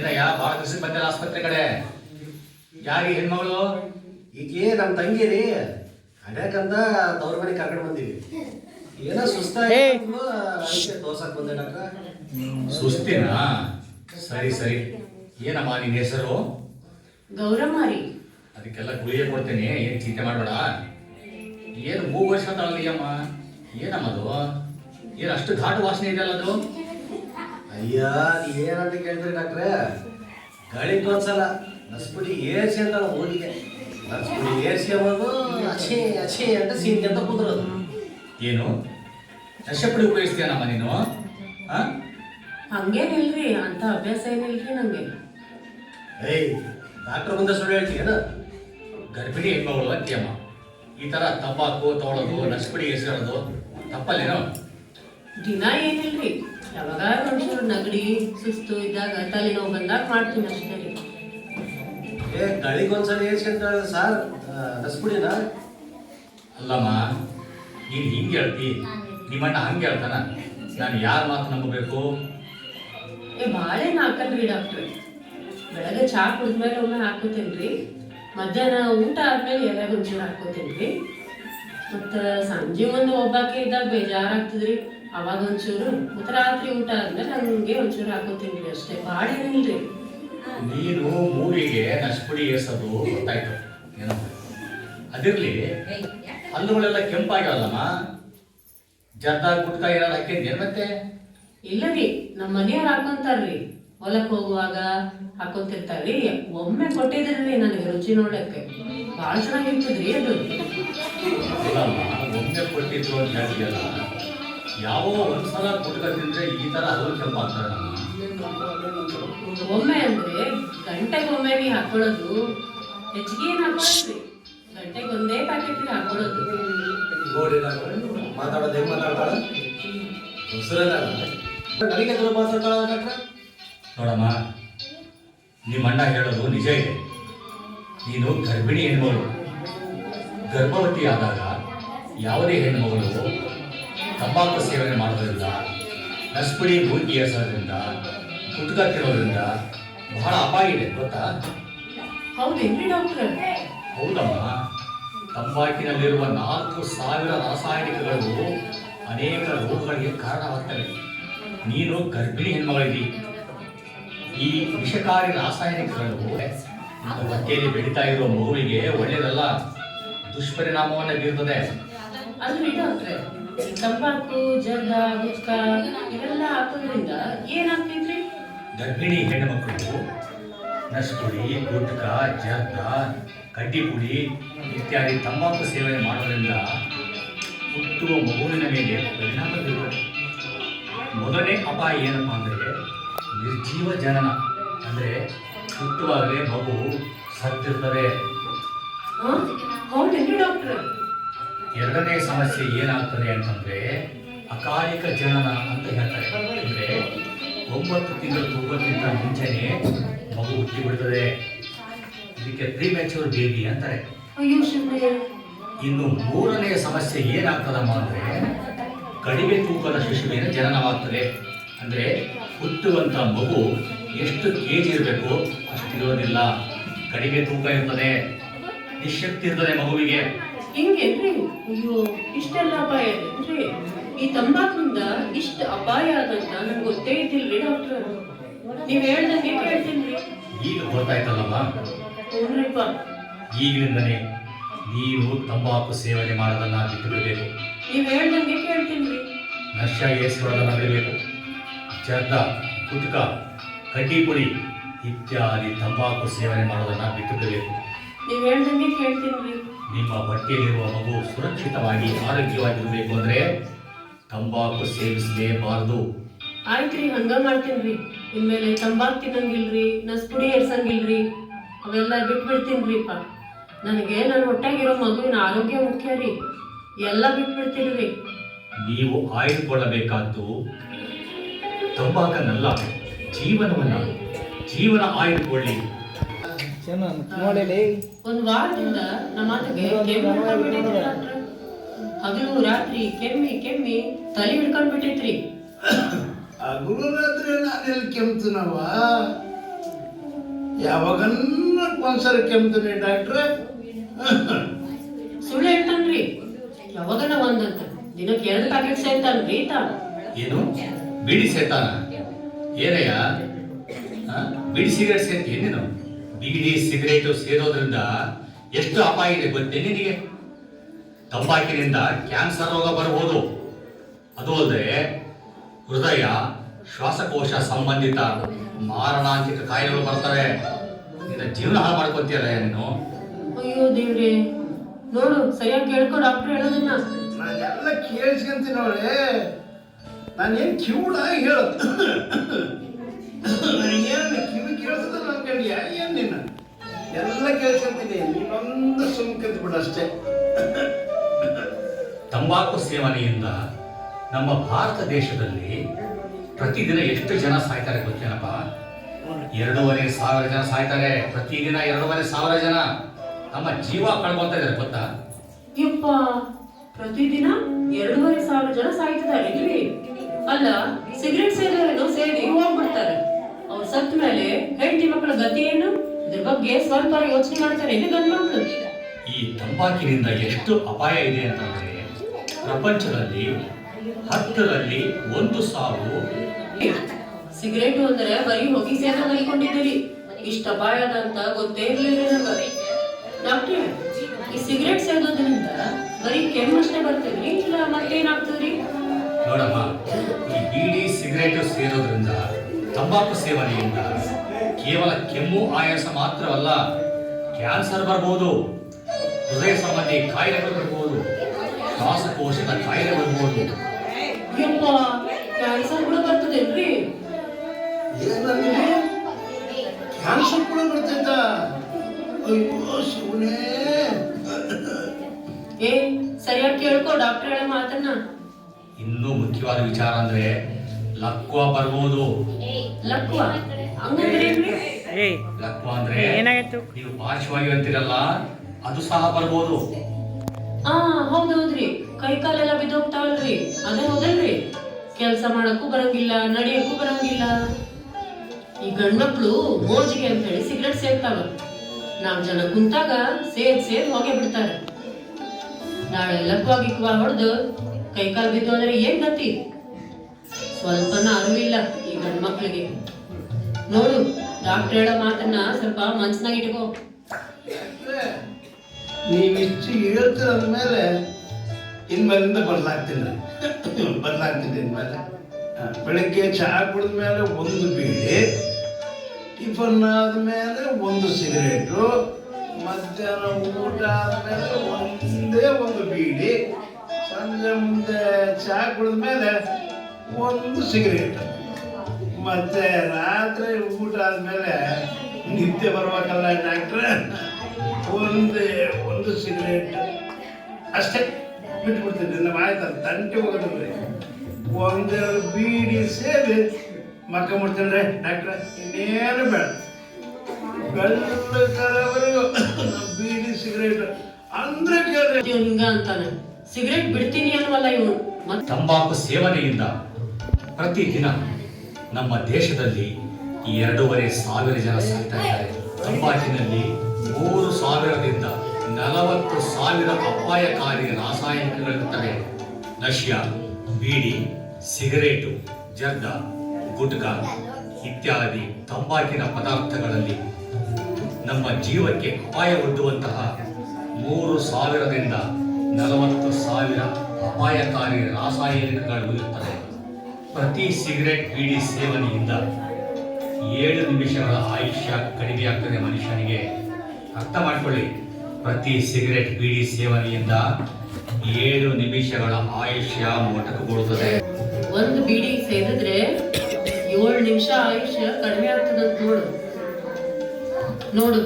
ಭಾಳ ದಿವಸ ಬಂದಿಲ್ಲ ಆಸ್ಪತ್ರೆ ಕಡೆ? ಯಾರಿ ಹೆಣ್ಮಗಳು? ಈಕೆ ನಮ್ಮ ತಂಗಿ ರೀ ಅಡ್ಯಾಕಂತ ತವ್ರ ಮನೆ ಕರ್ಕೊಂಡು ಬಂದೀವಿ. ಏನೋ ಸುಸ್ತಾಗಿ ತೋರ್ಸಕ್ ಬಂದೆ ಡಾಕ್ಟ್ರ. ಸುಸ್ತಿನಾ? ಸರಿ ಸರಿ. ಏನಮ್ಮ ನಿನ್ನ ಹೆಸರು? ಗೌರಮ್ಮ ರೀ ಅದಕ್ಕೆಲ್ಲ ಗುಳಿಗೆ ಕೊಡ್ತೇನೆ. ಏನು ಚಿಂತೆ ಮಾಡಬೇಡ. ಏನು ಮೂರು ವರ್ಷ ಅಮ್ಮ ಏನಮ್ಮ ಅದು? ಏನು ಅಷ್ಟು ಘಾಟ್ ವಾಸನೆ ಇದೆಯಲ್ಲ ಅದು? ಅಯ್ಯ ಏನಂತ ಕೇಳ್ತೀರಿ ಡಾಕ್ಟ್ರೆ? ಗಾಳಿ ಒಂದ್ಸಲ ನಸ್ಪುಡಿ ಏರ್ಸಿ ಅಂತ ಹೋಗಿಗೆ ನಸ್ಪುಡಿ ಏರ್ಸಿ ಅನ್ನೋದು ಅಚೆ ಅಚೆ ಅಂತ ಸೀನ್ ಅಂತ ಕುದುರೋದು. ಏನು? ನಶಪುಡಿ ಉಪಯೋಗಿಸ್ತೀಯನಮ್ಮ ನೀನು? ಹಂಗೇನಿಲ್ಲ ಹಂಗೇನಿಲ್ರಿ ಅಂತ ಅಭ್ಯಾಸ ಏನಿಲ್ರಿ ನಂಗೆ ಏಯ್ ಡಾಕ್ಟರ್ ಬಂದ ಸುಳ್ಳು ಹೇಳ್ತೀಯನ ಗರ್ಭಿಣಿ ಹೆಣ್ಮಗಳು ಅಂತೀಯಮ್ಮ. ಈ ಥರ ತಂಬಾಕು ತೊಗೊಳೋದು ನಶಪುಡಿ ಎಸೆಯೋದು ತಪ್ಪಲ್ಲೇನೋ? ದಿನ ಏನಿಲ್ರಿ ಯಾವಾಗ ಮನುಷ್ಯರು ನಗಡಿ ಸುಸ್ತು ಇದ್ದಾಗ ತಲೆನೋವು ಬಂದಾಗ ಮಾಡ್ತೀನಿ ಅಷ್ಟೇ. ರೀ ಏ ಗಳಿಗೊಂದ್ಸಲ ಅಂತ ಸರ್ ನಸ್ಪುಡಿನ ಅಲ್ಲಮ್ಮ ನೀನು ಹಿಂಗೆ ಹೇಳ್ತಿ. ನಿಮ್ಮಣ್ಣ ಹಂಗೆ ಹೇಳ್ತಾನ. ನಾನು ಯಾರ ಮಾತು ನಂಬಬೇಕು? ಏ ಬಾಳೆ ಹಾಕಲ್ರಿ ಡಾಕ್ಟ್ರೆ. ಬೆಳಗ್ಗೆ ಚಾ ಕುಡಿದ್ಮೇಲೆ ಒಮ್ಮೆ ಹಾಕೋತೇನ್ರಿ ಮಧ್ಯಾಹ್ನ ಊಟ ಆದ್ಮೇಲೆ ಎಲೆಗೆ ಒಂಚೂರು ಹಾಕೋತೇನ್ರಿ ಮತ್ತು ಸಂಜೆ ಒಂದು ಒಬ್ಬಾಕೆ ಇದ್ದಾಗ ಬೇಜಾರಾಗ್ತದ್ರಿ. ಅವಾಗ ಒಂಚೂರು ಮತ್ತು ರಾತ್ರಿ ಊಟ ಆದ್ಮೇಲೆ ಹಂಗೆ ಒಂಚೂರು ಹಾಕೋತೇನ್ರಿ ಅಷ್ಟೇ. ಭಾಳ ಏನಿಲ್ರಿ ನೀನು ಮೂವಿಗೆ ನಷ್ಟಪುಡಿ ಏಸೋದು ಗೊತ್ತಾಯ್ತು. ಏನೋ. ಅದಿರ್ಲಿ ಹಲ್ಲುಗಳೆಲ್ಲ ಕೆಂಪಾಗ್ಯಾವಲ್ಲಮ್ಮ? ಜರ್ದ ಗುಟ್ಕ ಏನಾರು ಮತ್ತೆ? ಇಲ್ಲ ರೀ ನಮ್ಮ ಮನೆಯವ್ರು ಹಾಕೊಂತಾರ್ರಿ. ಹೊಲಕ್ಕೆ ಹೋಗುವಾಗ ಹಾಕೊಂತಿರ್ತಾರ್ರಿ. ಒಮ್ಮೆ ಕೊಟ್ಟಿದ್ರಿ ನನಗೆ ರುಚಿ ನೋಡಕ್ಕೆ. ಭಾಳ ಚೆನ್ನಾಗಿರ್ತದ್ರಿ ಅದು. ಒಮ್ಮೆ ಕೊಟ್ಟಿದ್ರು ಅಂತ ಹೇಳ್ತೀಯಲ್ಲ. ಯಾವ ಒಂದ್ಸಲ ಗುಟ್ಕ ತಿಂದ್ರೆ ಈ ತರ ಹಲ್ಲು ಕೆಂಪಾಗ್ತಾರೆ ಒಮ್ಮೆ ಅಂದ್ರೆ ಗಂಟೆಗೊಮ್ಮೆ ರೀ ಹಾಕೊಳ್ಳೋದು ಹೆಚ್ಚಿಗೆ ಏನು ಹಾಕೊಳ್ಳಿ ಗಂಟೆಗೆ ಒಂದೇ ಪ್ಯಾಕೆಟ್ ರೀ ಹಾಕೊಳ್ಳೋದು ನೋಡಿ ಮಾತಾಡೋದು ಹೆಂಗ್ ಮಾತಾಡ್ತಾಳ? ನನಗೆ ಎದುರು ಮಾತಾಡ್ತಾಳ ನೋಡಮ್ಮ ನಿಮ್ಮ ಅಣ್ಣ ಹೇಳೋದು ನಿಜ ಇದೆ. ನೀನು ಗರ್ಭಿಣಿ ಹೆಣ್ಮಗಳು. ಗರ್ಭವತಿ ಆದಾಗ ಯಾವುದೇ ಹೆಣ್ಮಗಳು ತಂಬಾಕು ಸೇವನೆ ಮಾಡೋದ್ರಿಂದ ನಸ್ಪುಡಿ ಮೂರ್ತಿ ಎಸೋದ್ರಿಂದ ಗುಟ್ಕ ತಿನ್ನೋದ್ರಿಂದ ಬಹಳ ಅಪಾಯ ಇದೆ ಗೊತ್ತಾ? ಹೌದೇನ್ರಿ ಡಾಕ್ಟರ್? ಹೌದಮ್ಮ. ತಂಬಾಕಿನಲ್ಲಿರುವ ನಾಲ್ಕು ಸಾವಿರ ರಾಸಾಯನಿಕಗಳು ಅನೇಕ ರೋಗಗಳಿಗೆ ಕಾರಣವಾಗ್ತವೆ. ನೀನು ಗರ್ಭಿಣಿ ಹೆಣ್ಮಗಳಿದಿ ಈ ವಿಷಕಾರಿ ರಾಸಾಯನಿಕಗಳು ನಾನು ಹೊಟ್ಟೆಯಲ್ಲಿ ಬೆಳೀತಾ ಇರುವ ಮಗುವಿಗೆ ಒಳ್ಳೆಯದಲ್ಲ ದುಷ್ಪರಿಣಾಮವನ್ನು ಬೀರ್ತದೆ. ತಂಬಾಕು ಜರ್ದ ಗುಟ್ಕ ಇವೆಲ್ಲ ಹಾಕೋದ್ರಿಂದ ಏನಾಗ್ತೈತ್ರಿ ಗರ್ಭಿಣಿ ಹೆಣ್ಣುಮಕ್ಕಳು ನಸ್ಪುಡಿ ಗುಟ್ಕ ಜರ್ದ ಕಡ್ಡಿಪುಡಿ ಇತ್ಯಾದಿ ತಂಬಾಕು ಸೇವನೆ ಮಾಡೋದ್ರಿಂದ ಹುಟ್ಟುವ ಮಗುವಿನ ಮೇಲೆ ಪರಿಣಾಮ ಬೀರುತ್ತದೆ ಮೊದಲನೇ ಅಪಾಯ ಏನಪ್ಪ ಅಂದರೆ ನಿರ್ಜೀವ ಜನನ. ಅಂದರೆ ಹುಟ್ಟುವಾಗಲೇ ಮಗು ಸತ್ತಿರ್ತವೆ ಡಾಕ್ಟ್ರ್. ಎರಡನೇ ಸಮಸ್ಯೆ ಏನಾಗ್ತದೆ ಅಂತಂದ್ರೆ ಅಕಾಲಿಕ ಜನನ ಅಂತ ಹೇಳ್ತಾರೆ. ಅಂದ್ರೆ ಒಂಬತ್ತು ತಿಂಗಳು ತೂಗೋಕ್ಕಿಂತ ಮುಂಚೆನೆ ಮಗು ಹುಟ್ಟಿ ಬಿಡ್ತದೆ. ಇದಕ್ಕೆ ಪ್ರೀ ಮೆಚೂರ್ ಬೇಬಿ ಅಂತಾರೆ ಇನ್ನು ಮೂರನೇ ಸಮಸ್ಯೆ ಏನಾಗ್ತದಮ್ಮ ಅಂದ್ರೆ ಕಡಿಮೆ ತೂಕದ ಶಿಶುವಿನ ಜನನವಾಗ್ತದೆ. ಅಂದ್ರೆ ಹುಟ್ಟುವಂತ ಮಗು ಎಷ್ಟು ಕೆಜಿ ಇರಬೇಕು ಅಷ್ಟಿರೋದಿಲ್ಲ. ಕಡಿಮೆ ತೂಕ ಇರ್ತದೆ. ನಿಶಕ್ತಿ ಇರ್ತದೆ ಮಗುವಿಗೆ. ಹಿಂಗೇನ್ರಿ ಅಯ್ಯೋ ಇಷ್ಟೆಲ್ಲ ಅಪಾಯ ರೀ ಈ ತಂಬಾಕಿಂದ ಇಷ್ಟ ಅಪಾಯ ಆದಂತ ನಂಗೆ ಗೊತ್ತೇ ಇದ್ದಿಲ್ರಿ ಡಾಕ್ಟರ್ ನೀವ್ ಹೇಳ್ದಂಗೆ ಕೇಳ್ತೀನಿ ಈಗ ಗೊತ್ತಾಯ್ತಲ್ಲಮ್ಮ ನೋಡ್ರಿಪ್ಪ ಈಗಿನಿಂದನೇ ನೀವು ತಂಬಾಕು ಸೇವನೆ ಮಾಡೋದನ್ನ ಬಿಟ್ಟು ಬಿಡಬೇಕು ನೀವ್ ಹೇಳ್ದಂಗೆ ಕೇಳ್ತೀನಿ ನಶ ಏಸ್ಕೊಳ್ಳೋದನ್ನ ಬಿಡಬೇಕು. ಜರ್ದ ಕಡ್ಡಿ ಪುಡಿ ಇತ್ಯಾದಿ ತಂಬಾಕು ಸೇವನೆ ಮಾಡೋದನ್ನ ಬಿಟ್ಟು ಬಿಡಬೇಕು ನೀವ್ ಹೇಳ್ದಂಗೆ ಕೇಳ್ತೀನಿ ನಿಮ್ಮ ಹೊಟ್ಟೆಯಲ್ಲಿರುವ ಮಗು ಸುರಕ್ಷಿತವಾಗಿ ಆರೋಗ್ಯವಾಗಿರಬೇಕು ಅಂದ್ರೆ ತಂಬಾಕು ಸೇವಿಸಲೇಬಾರದು. ಆಯ್ತ್ರಿ ಹಂಗ ಮಾಡ್ತೀನ್ರಿ. ಇನ್ಮೇಲೆ ತಂಬಾಕು ತಿನ್ನಂಗಿಲ್ರಿ ನಸ್ಪುಡಿ ಎರ್ಸಂಗಿಲ್ರಿ ಅವೆಲ್ಲ ಬಿಟ್ಬಿಡ್ತೀನ್ರಿಪ್ಪ. ನನಗೆ ನನ್ನ ಹೊಟ್ಟೆಗಿರೋ ಮಗುವಿನ ಆರೋಗ್ಯ ಮುಖ್ಯ ರೀ. ಎಲ್ಲ ಬಿಟ್ಬಿಡ್ತೀನ್ರಿ. ನೀವು ಆಯ್ದುಕೊಳ್ಳಬೇಕಾದ್ದು ತಂಬಾಕನ್ನಲ್ಲ ಜೀವನವನ್ನ. ಜೀವನ ಆಯ್ದುಕೊಳ್ಳಿ. ಒಂದ್ ವಾರದಿಂದ ನಮ್ಮ ಡಾಕ್ಟ್ರ್. ಹಗಲು ರಾತ್ರಿ ಕೆಮ್ಮಿ ಕೆಮ್ಮಿ ತಲೆ ಹಿಡ್ಕೊಂಡ್ಬಿಟ್ಟೈತ್ರಿ. ಹಗಲು ರಾತ್ರಿ ನಾನೆಲ್ಲಿ ಕೆಮ್ತನವ ಯಾವಾಗನ್ನ ಒಂದ್ಸರಿ ಕೆಮ್ತೀನಿ ಡಾಕ್ಟ್ರೆ? ಸುಳ್ಳು ಹೇಳ್ತಾನ್ರಿ. ಯಾವಾಗನ ಒಂದಂತ. ದಿನಕ್ಕೆ ಎರಡು ಪ್ಯಾಕೆಟ್ ಸೇರ್ತಾನ್ರಿ ತಾ ಏನು? ಬಿಡಿ ಸೇತಾನ? ಏನಯ್ಯ ಬಿಡಿ ಸಿಗರೇಟ್ ಸೇತಿ ನೀನು ಬೀಡಿ ಸಿಗರೇಟು ಸೇರೋದ್ರಿಂದ ಎಷ್ಟು ಅಪಾಯ ಇದೆ ಗೊತ್ತೇ ನಿನಗೆ? ತಂಬಾಕಿನಿಂದ ಕ್ಯಾನ್ಸರ್ ರೋಗ ಬರಬಹುದು. ಅದು ಅಲ್ಲದೆ ಹೃದಯ ಶ್ವಾಸಕೋಶ ಸಂಬಂಧಿತ ಮಾರಣಾಂತಿಕ ಕಾಯಿಲೆಗಳು ಬರ್ತವೆ. ನಿನ್ನ ಜೀವನ ಹಾಳು ಮಾಡ್ಕೊತೀಯಲ್ಲ ನೀನು? ಅಯ್ಯೋ ದೇವ್ರೆ ನೋಡು ಸರಿಯಾಗಿ ಕೇಳ್ಕೊ ಡಾಕ್ಟರ್ ಹೇಳೋದನ್ನ. ನಾನೆಲ್ಲ ಕೇಳಿಸ್ಕೊಂತೀನಿ ನೋಡಿ ನಾನೇನು ಕಿವುಡಾಗಿ ಹೇಳು ನನಗೇನು ಕಿವಿ ಕೇಳಿಸದ ಅನ್ಕೊಂಡ್ಯ ಏನು ನೀನು ಎಲ್ಲ ಕೇಳಿಸ್ಕೊಂತೀನಿ ನೀನೊಂದು ಸುಮ್ಕಂತ ಬಿಡು ಅಷ್ಟೇ. ತಂಬಾಕು ಸೇವನೆಯಿಂದ ನಮ್ಮ ಭಾರತ ದೇಶದಲ್ಲಿ ಪ್ರತಿದಿನ ಎಷ್ಟು ಜನ ಸಾಯ್ತಾರೆ ಗೊತ್ತೇನಪ್ಪ ಎರಡೂವರೆ ಸಾವಿರ ಜನ ಸಾಯ್ತಾರೆ. ಪ್ರತಿದಿನ ಎರಡೂವರೆ ಸಾವಿರ ಜನ. ನಮ್ಮ ಜೀವ ಕಳ್ಕೊತಾ ಇದ್ದಾರೆ ಗೊತ್ತಾ? ಯಪ್ಪ ಪ್ರತಿದಿನ ಎರಡೂವರೆ ಸಾವಿರ ಜನ ಸಾಯ್ತಿದ್ದಾರೆ ಇಲ್ಲಿ. ಅಲ್ಲ ಸಿಗರೆಟ್ ಸೇರಿದ್ರೆ ಸೇದಿ ಹೋಗ್ಬಿಡ್ತಾರೆ. ಅವ್ರು ಸತ್ತ ಮೇಲೆ ಹೆಂಡತಿ ಮಕ್ಕಳ ಗತಿ ಏನು? ಇದ್ರ ಬಗ್ಗೆ ಸ್ವಲ್ಪ ಯೋಚನೆ ಮಾಡ್ತಾರೆ. ಇದು ಗಂಡ್ ಈಗ ಈ ತಂಬಾಕಿನಿಂದ ಎಷ್ಟು ಅಪಾಯ ಇದೆ ಅಂತಂದ್ರೆ ಪ್ರಪಂಚದಲ್ಲಿ ಹತ್ತರಲ್ಲಿ ಒಂದು ಸಾವು ಸಿಗರೇಟ್ ಅಂದ್ರೆ ಬರೀ ಹೋಗಿ ಸೇನ ಮಲ್ಕೊಂಡಿದ್ದೀರಿ. ಇಷ್ಟ ಅಪಾಯದ ಅಂತ ಗೊತ್ತೇ ಇರಲಿಲ್ಲ ನಮ್ಗೆ ಡಾಕ್ಟ್ರೆ ಈ ಸಿಗರೇಟ್ ಸೇದೋದ್ರಿಂದ ಬರೀ ಕೆಮ್ಮಷ್ಟೇ ಬರ್ತೀವಿ ಇಲ್ಲ ಮತ್ತೇನಾಗ್ತದ್ರಿ? ನೋಡಮ್ಮ ಈ ಬೀಡಿ ಸಿಗರೇಟ್ ಸೇರೋದ್ರಿಂದ ತಂಬಾಕು ಸೇವನೆಯಿಂದ ಕೇವಲ ಕೆಮ್ಮು ಆಯಾಸ ಮಾತ್ರವಲ್ಲ ಕ್ಯಾನ್ಸರ್ ಬರ್ಬೋದು ಹೃದಯ ಸಂಬಂಧಿ ಕಾಯಿಲೆಗಳು ಬರ್ಬೋದು ಶ್ವಾಸಕೋಶದ ಕಾಯಿಲೆ ಬರ್ಬೋದು. ಯಪ್ಪ ಕ್ಯಾನ್ಸರ್ ಕೂಡ ಬರ್ತದೇನ್ರಿ ಕ್ಯಾನ್ಸರ್ ಕೂಡ ಬರ್ತೈತ. ಅಯ್ಯೋ ಶಿವನೇ. ಏ ಸರಿಯಾಗಿ ಕೇಳ್ಕೊ ಡಾಕ್ಟರ್ ಹೇಳೋ ಮಾತನ್ನ. ಇನ್ನೂ ಮುಖ್ಯವಾದ ವಿಚಾರ ಅಂದ್ರೆ ಲಕ್ವ ಬರ್ಬೋದು. ಲಕ್ವ? ಲಕ್ವ ಅಂದ್ರೆ ನೀವು ಪಾರ್ಶ್ವವಾಯು ಅಂತಿರಲ್ಲ ಅದು ಸಹ ಬರ್ಬೋದು. ಆ ಹೌದೌದ್ರಿ. ಕೈ ಕಾಲೆಲ್ಲ ಬಿದ್ದೋಗ್ತಾವಲ್ರಿ. ಅದೇ ಹೌದಲ್ರಿ. ಕೆಲಸ ಮಾಡಕ್ಕೂ ಬರಂಗಿಲ್ಲ ನಡೆಯಕ್ಕೂ ಬರಂಗಿಲ್ಲ. ಈ ಗಂಡ್ಮಕ್ಳು ಮೋಜಿಗೆ ಅಂತ ಹೇಳಿ ಸಿಗರೆಟ್ ಸೇರ್ತಾವ ನಾಲ್ಕು ಜನ ಕುಂತಾಗ ಸೇದ್ ಸೇದ್ ಹೋಗಿ ಬಿಡ್ತಾರೆ. ನಾಳೆ ಲಕ್ವ ಗಿಕ್ವ ಹೊಡೆದು ಕೈ ಕಾಲು ಬಿದ್ದು ಅಂದ್ರೆ ಏನ್ ಗತಿ? ಸ್ವಲ್ಪನ ಅರಿವಿಲ್ಲ ಈ ಗಂಡ್ಮಕ್ಳಿಗೆ. ನೋಡು ಡಾಕ್ಟರ್ ಹೇಳೋ ಮಾತನ್ನ ಸ್ವಲ್ಪ ಮನ್ಸ್ನಾಗ ಇಟ್ಕೋ. ನೀವಿಷ್ಟು ಹೇಳ್ತೀರ ಅಂದಮೇಲೆ ಇನ್ಮೇಲಿಂದ ಬದಲಾಗ್ತೀನಿ ಬದಲಾಗ್ತೀನಿ ಇನ್ಮೇಲೆ. ಬೆಳಗ್ಗೆ ಚಹಾ ಕುಡಿದ ಮೇಲೆ ಒಂದು ಬೀಡಿ, ಟಿಫನ್ ಆದಮೇಲೆ ಒಂದು ಸಿಗರೇಟು, ಮಧ್ಯಾಹ್ನ ಊಟ ಆದಮೇಲೆ ಒಂದೇ ಒಂದು ಬೀಡಿ, ಸಂಜೆ ಮುಂದೆ ಚಹಾ ಕುಡಿದ ಮೇಲೆ ಒಂದು ಸಿಗರೇಟ್. ಮತ್ತೆ ರಾತ್ರಿ ಊಟ ಆದಮೇಲೆ ನಿದ್ದೆ ಬರ್ಬೇಕಲ್ಲ ಡಾಕ್ಟ್ರೆ ಒಂದೇ ಒಂದು ಸಿಗರೇಟ್ ಅಷ್ಟೇ ಬಿಟ್ಬಿಡ್ತೀನಿ. ನಮ್ಮ ಆಯ್ತು ತಂಟೆ ಹೋಗೋದ್ರಿ ಒಂದೆರಡು ಬೀಡಿ ಸೇರಿ ಮಕ್ಕ ಮುಡ್ತೀನಿ ಡಾಕ್ಟ್ರೆ ಇನ್ನೇನು ಬೇಡ. ಬೆಳ್ಳಕರವರೆಗೂ ಬೀಡಿ ಸಿಗರೇಟ್ ಅಂದ್ರೆ ಕೇಳ್ರಿ. ಅಂತಾನೆ. ಸಿಗರೆಟ್ ಬಿಡ್ತೀನಿ ಅನ್ನುವಲ್ಲ ಇವನು. ತಂಬಾಕು ಸೇವನೆಯಿಂದ ಪ್ರತಿದಿನ ನಮ್ಮ ದೇಶದಲ್ಲಿ ಎರಡೂವರೆ ಸಾವಿರ ಜನ ಸಾಯ್ತಾ ಇದ್ದಾರೆ. ತಂಬಾಕಿನಲ್ಲಿ ಮೂರು ಸಾವಿರದಿಂದ ನಲವತ್ತು ಸಾವಿರ ಅಪಾಯಕಾರಿ ರಾಸಾಯನಿಕಗಳಿರುತ್ತವೆ ನಶ್ಯ, ಬೀಡಿ, ಸಿಗರೇಟು, ಜರ್ದ, ಗುಟ್ಕಾ ಇತ್ಯಾದಿ ತಂಬಾಕಿನ ಪದಾರ್ಥಗಳಲ್ಲಿ ನಮ್ಮ ಜೀವಕ್ಕೆ ಅಪಾಯ ಒಡ್ಡುವಂತಹ ಮೂರು ಸಾವಿರದಿಂದ ನಲವತ್ತು ಸಾವಿರ ಅಪಾಯಕಾರಿ ರಾಸಾಯನಿಕಗಳು ಇರುತ್ತವೆ ಪ್ರತಿ ಸಿಗರೆಟ್ ಬೀಡಿ ಸೇವನೆಯಿಂದ ಏಳು ನಿಮಿಷಗಳ ಆಯುಷ್ಯ ಕಡಿಮೆಯಾಗ್ತದೆ ಮನುಷ್ಯನಿಗೆ. ಅರ್ಥ ಮಾಡಿಕೊಳ್ಳಿ. ಪ್ರತಿ ಸಿಗರೆಟ್ ಬೀಡಿ ಸೇವನೆಯಿಂದ ಏಳು ನಿಮಿಷಗಳ ಆಯುಷ್ಯ ಮೊಟಕುಗೊಳ್ಳುತ್ತದೆ. ಒಂದು ಬೀಡಿ ಸೇದಿದ್ರೆ ಏಳು ನಿಮಿಷ ಆಯುಷ್ಯ ಕಡಿಮೆ ಆಗ್ತದೆ ನೋಡು. ನೋಡು.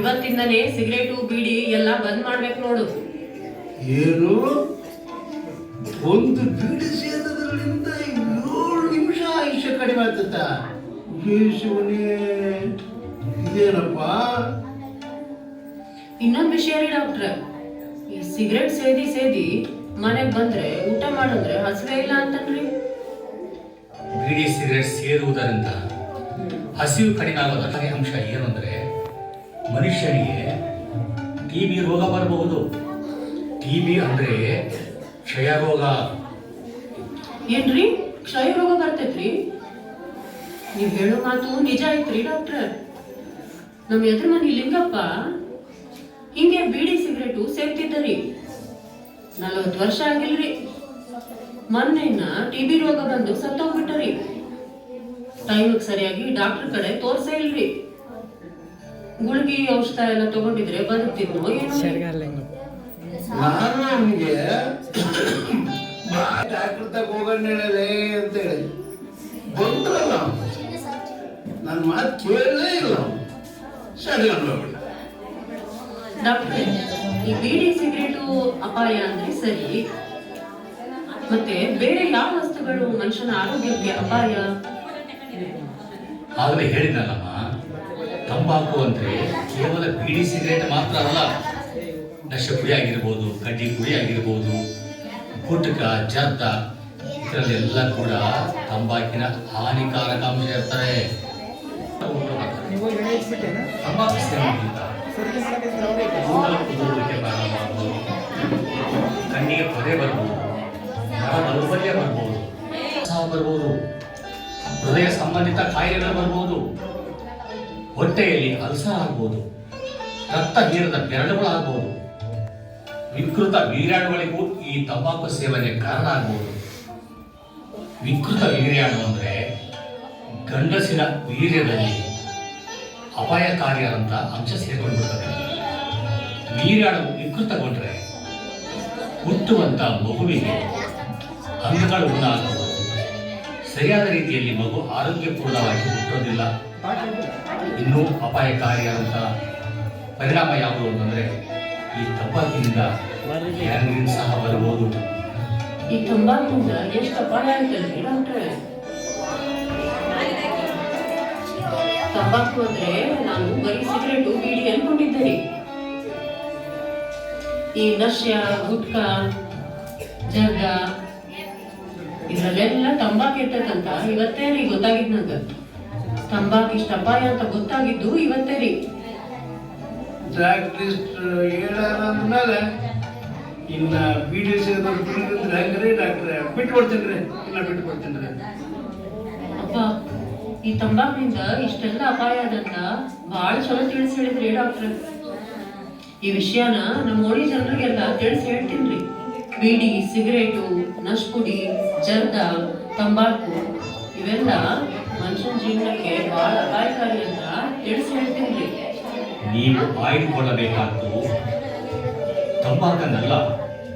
ಇವತ್ತಿಂದನೇ ಸಿಗರೇಟು ಬೀಡಿ ಎಲ್ಲ ಬಂದ್ ಮಾಡ್ಬೇಕು ನೋಡು. ಏನು? ಒಂದು ಬೀಡಿ ಕಡಿಮೆ ಆಗ್ತದ ಶಿವನೇ ಇದೇನಪ್ಪ? ಇನ್ನೊಂದ್ ವಿಷಯ ರೀ ಡಾಕ್ಟ್ರ. ಈ ಸಿಗರೇಟ್ ಸೇದಿ ಸೇದಿ ಮನೆಗ್ ಬಂದ್ರೆ ಊಟ ಮಾಡಿದ್ರೆ ಹಸಿವೆ ಇಲ್ಲ ಅಂತನ್ರಿ. ಬಿಡಿ ಸಿಗರೆಟ್ ಸೇರುವುದರಿಂದ ಹಸಿವು ಕಡಿಮೆ ಆಗೋದ ಅಂಶ? ಏನು ಅಂದ್ರೆ ಮನುಷ್ಯನಿಗೆ ಟಿ ಬಿ ರೋಗ ಬರಬಹುದು. ಟಿ ಬಿ ಅಂದರೆ ಕ್ಷಯ ರೋಗ. ಏನ್ರಿ? ಕ್ಷಯ ರೋಗ ಬರ್ತೈತ್ರಿ? ನೀವ್ ಹೇಳೋ ಮಾತು ನಿಜ ಐತ್ರಿ ಡಾಕ್ಟರ್. ನಮ್ಮ ಎದುರು ಮನೆ ಲಿಂಗಪ್ಪ ಹಿಂಗೆ ಬೀಡಿ ಸಿಗರೇಟು ಸೇರ್ತಿದ್ದರಿ. ನಲವತ್ತು ವರ್ಷ ಆಗಿಲ್ರಿ. ಮೊನ್ನೆನ ಟಿ ಬಿ ರೋಗ ಬಂದು ಸತ್ತೋಗ್ಬಿಟ್ಟರಿ. ಟೈಮಿಗೆ ಸರಿಯಾಗಿ ಡಾಕ್ಟರ್ ಕಡೆ ತೋರ್ಸೇ ಇಲ್ರಿ. ಗುಳಿಗೆ ಔಷಧ ಎಲ್ಲ ತಗೊಂಡಿದ್ರೆ ಬದುಕ್ತಿದ್ನೋ ಏನು ನಾನು ಅವನಿಗೆ ಡಾಕ್ಟರ್ ತಗ ಹೋಗೋಣ ಹೇಳಲೇ ಅಂತ ಹೇಳಿ ನನ್ನ ಮಾತು ಕೇಳಲೇ ಇಲ್ಲ. ಸರಿ ಅನ್ಬೇಡ ಡಾಕ್ಟ್ರೆ ಈ ಬೀಡಿ ಸಿಗರೇಟು ಅಪಾಯ ಅಂದ್ರೆ ಸರಿ ಮತ್ತೆ ಬೇರೆ ಯಾವ ವಸ್ತುಗಳು ಮನುಷ್ಯನ ಆರೋಗ್ಯಕ್ಕೆ ಅಪಾಯ? ಆಗಲೇ ಹೇಳಿದ್ನಲ್ಲಮ್ಮ ತಂಬಾಕು ಅಂದ್ರೆ ಕೇವಲ ಬೀಡಿ ಸಿಗರೇಟ್ ಮಾತ್ರ ಅಲ್ಲ ನಶ ಪುಡಿ ಆಗಿರ್ಬೋದು ಕಡ್ಡಿ ಪುಡಿ ಆಗಿರ್ಬೋದು ಗುಟ್ಕ ಜರ್ದ ಇದರಲ್ಲೆಲ್ಲ ಕೂಡ ತಂಬಾಕಿನ ಹಾನಿಕಾರಕ ಅಂಶ ಇರ್ತಾರೆ. ಕೂದಲು ಉದುರುವಿಕೆ ಪ್ರಾರಂಭವಾಗಬಹುದು ಕಣ್ಣಿಗೆ ಪೊರೆ ಬರ್ಬೋದು. ದೌರ್ಬಲ್ಯ ಬರ್ಬೋದು. ಬರ್ಬೋದು. ಹೃದಯ ಸಂಬಂಧಿತ ಕಾಯಿಲೆಗಳು ಬರ್ಬೋದು. ಹೊಟ್ಟೆಯಲ್ಲಿ ಅಲ್ಸರ್ ಆಗ್ಬೋದು. ರಕ್ತ ಹೀರದ ಬೆರಳುಗಳಾಗ್ಬೋದು ವಿಕೃತ ವೀರ್ಯಾಣುಗಳಿಗೂ ಈ ತಂಬಾಕು ಸೇವನೆ ಕಾರಣ ಆಗ್ಬೋದು. ವಿಕೃತ ವೀರ್ಯಾಣು ಅಂದರೆ ಗಂಡಸಿನ ವೀರ್ಯದಲ್ಲಿ ಅಪಾಯಕಾರಿಯಾದಂಥ ಅಂಶ ಸೇರಿಕೊಂಡಿರುತ್ತದೆ ವೀರ್ಯಾಣು ವಿಕೃತಗೊಂಡ್ರೆ ಹುಟ್ಟುವಂಥ ಮಗುವಿಗೆ ಅಂಗಗಳು ಉಂಟಾಗಬಹುದು. ಸರಿಯಾದ ರೀತಿಯಲ್ಲಿ ಮಗು ಆರೋಗ್ಯಪೂರ್ಣವಾಗಿ ಹುಟ್ಟೋದಿಲ್ಲ. ಇನ್ನೂ ಅಪಾಯಕಾರಿಯಾದಂಥ ಪರಿಣಾಮ ಯಾವುದು ಅಂತಂದರೆ ಈ ತಂಬಾಕಿನಿಂದ ಸಹ ಬರಬಹುದು. ಈ ತಂಬಾಕಿನಿಂದ ಎಷ್ಟು ಅಪಾಯ ಆಗ್ತದೆ ಡಾಕ್ಟ್ರೆ? ತಂಬಾಕು ಅಂದ್ರೆ ನಾನು ಬರೀ ಸಿಗರೇಟು ಬೀಡಿ ಅನ್ಕೊಂಡಿದ್ದೆ ರೀ ಈ ನಶ್ಯ ಗುಟ್ಕ ಜಗ ಇದ್ರಲ್ಲೆಲ್ಲ ತಂಬಾಕು ಇರ್ತೈತಂತ. ಇವತ್ತೇ ರೀ ಗೊತ್ತಾಗಿದ್ ನಂಗ. ತಂಬಾಕು ಇಷ್ಟ ಅಪಾಯ ಅಂತ ಗೊತ್ತಾಗಿದ್ದು ಇವತ್ತೇ ರೀ. ಡಾಕ್ಟ್ರಿಸ್ಟ್ ಹೇಳಾರ ಅಂದ್ಮೇಲೆ ಇನ್ನ ಬೀಡಿ ಸೇರಿದ್ರೆ ಸಿ ಹೆಂಗ್ರಿ ಡಾಕ್ಟ್ರೆ? ಬಿಟ್ಟು ಕೊಡ್ತೀನಿ ರೀ ಇಲ್ಲ ಬಿಟ್ಟು ಕೊಡ್ತೀನಿ ರೀ. ಅಪ್ಪ ಈ ತಂಬಾಕಿನಿಂದ ಇಷ್ಟೆಲ್ಲ ಅಪಾಯ ಅದಂತ ಬಹಳ ಚಲೋ ತಿಳಿಸಿ ಹೇಳಿದ್ರಿ ಡಾಕ್ಟರ್ ಈ ವಿಷಯನ ನಮ್ಮ ಓಣಿ ಜನರಿಗೆಲ್ಲ ತಿಳಿಸಿ ಹೇಳ್ತೀನಿ ಬೀಡಿ, ಸಿಗರೇಟು ನಶ್ಪುಡಿ ಜರ್ದ, ತಂಬಾಕು ಇವೆಲ್ಲ ಮನುಷ್ಯನ ಜೀವನಕ್ಕೆ ಬಹಳ ಅಪಾಯಕಾರಿ ಅಂತ ತಿಳಿಸಿ ಹೇಳ್ತೀನಿ ನೀವು ಆಯ್ದುಕೊಳ್ಳಬೇಕಾದ್ದು ತಂಬಾಕನ್ನಲ್ಲ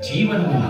ಜೀವನವನ್ನ.